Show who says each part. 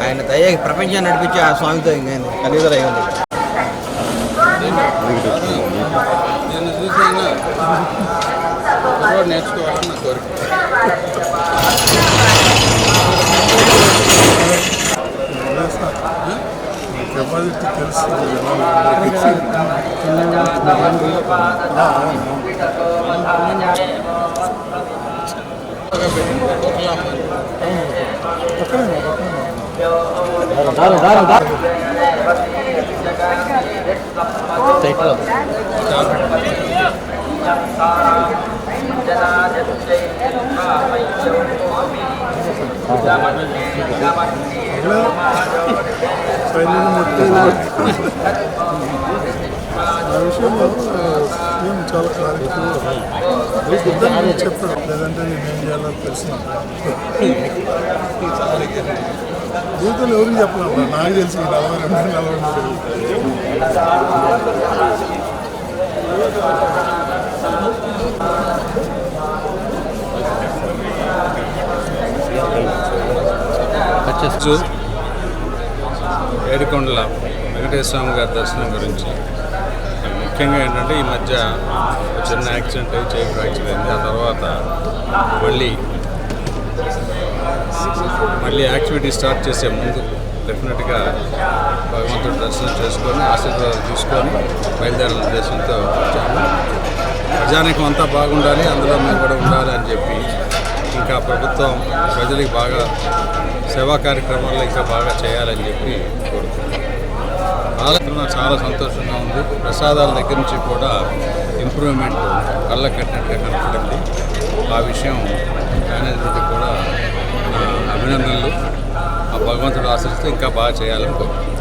Speaker 1: ఆయన తయ్య ప్రపంచాన్ని నడిపించి ఆ స్వామితో ఇంకా కలియుగలు ఉంది
Speaker 2: నేను చూసాను నేర్చుకోవాలని నా కోరిక
Speaker 3: కెపాసిటీ తెలుసు సైన్యం మొత్తం Teplo. Hello. ఏం చాలా క్లారిటీ చెప్పాడు లేదంటే నేను ఏం చేయాలో తెలిసిన జీవితంలో ఎవరికి చెప్పలేదు నాకు తెలిసి నలభై రెండు నలభై మూడు
Speaker 2: ఏడుకొండల వెంకటేశ్వర స్వామి గారి దర్శనం గురించి. ముఖ్యంగా ఏంటంటే ఈ మధ్య చిన్న యాక్సిడెంట్ అయ్యి చేయి ఫ్రాక్చర్ అయింది. ఆ తర్వాత మళ్ళీ మళ్ళీ యాక్టివిటీ స్టార్ట్ చేసే ముందు డెఫినెట్గా భగవంతుడు దర్శనం చేసుకొని ఆశీర్వాదాలు తీసుకొని బయలుదేరిన ఉద్దేశంతో వచ్చాము. ప్రజానికం అంతా బాగుండాలి అందులో మేము కూడా ఉండాలి అని చెప్పి ఇంకా ప్రభుత్వం ప్రజలకు బాగా సేవా కార్యక్రమాల్లో ఇంకా బాగా చేయాలని చెప్పి కోరుకుంటున్నాను ఆలోచన చాలా సంతోషంగా ఉంది. ప్రసాదాల దగ్గర నుంచి కూడా ఇంప్రూవ్మెంట్ కళ్ళ కట్టినట్టుగా కనపడింది. ఆ విషయం మేనేజ్మెంట్కి కూడా నా అభినందనలు. ఆ భగవంతుడు ఆశిస్తే ఇంకా బాగా చేయాలని కోరుకుంటున్నాను.